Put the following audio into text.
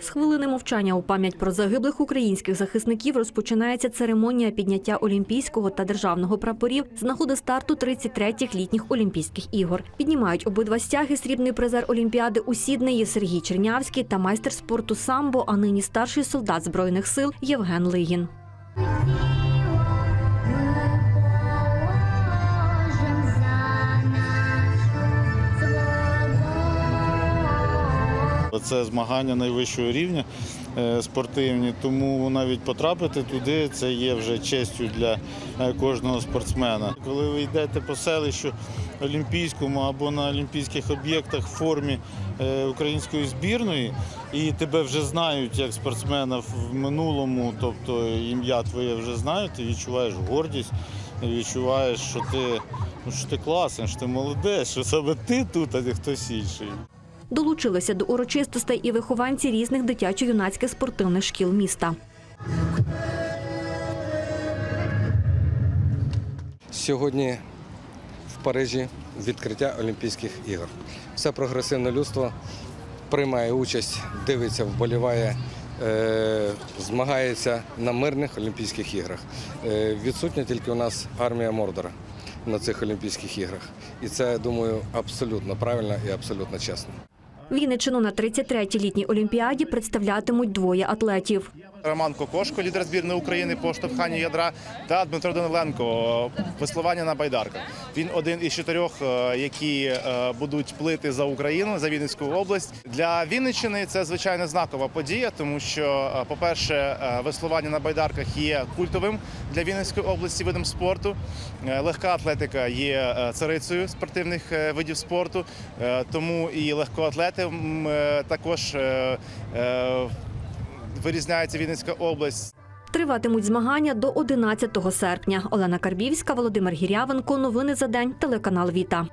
З хвилини мовчання у пам'ять про загиблих українських захисників розпочинається церемонія підняття олімпійського та державного прапорів з нагоди старту 33-х літніх Олімпійських ігор. Піднімають обидва стяги срібний призер Олімпіади у Сіднеї Сергій Чернявський та майстер спорту самбо, а нині старший солдат збройних сил Євген Лигін. Це змагання найвищого рівня е, спортивні, тому навіть потрапити туди це є вже честю для е, кожного спортсмена. Коли ви йдете по селищу олімпійському або на олімпійських об'єктах в формі е, української збірної, і тебе вже знають як спортсмена в минулому, тобто ім'я твоє вже знають, ти відчуваєш гордість, відчуваєш, що ти, ну, що ти класний, що ти молодець, що саме ти тут, а не хтось інший. Долучилися до урочистостей і вихованці різних дитячо-юнацьких спортивних шкіл міста. Сьогодні в Парижі відкриття Олімпійських ігор. Все прогресивне людство приймає участь, дивиться, вболіває, е, змагається на мирних Олімпійських іграх. Е, відсутня тільки у нас армія Мордора на цих Олімпійських іграх. І це, думаю, абсолютно правильно і абсолютно чесно. Вінниччину на 33-й літній олімпіаді представлятимуть двоє атлетів. Роман Кокошко, лідер збірної України по штовханню ядра, та Дмитро Даниленко, веслування на байдарках. Він один із чотирьох, е, які е, будуть плити за Україну за Вінницьку область. Для Вінниччини це звичайно знакова подія, тому що, е, по-перше, веслування на байдарках є культовим для Вінницької області видом спорту. Легка атлетика є царицею спортивних видів спорту, тому і легкоатлети також. Вирізняється Вінницька область. Триватимуть змагання до 11 серпня. Олена Карбівська, Володимир Гірявенко. Новини за день. Телеканал Віта.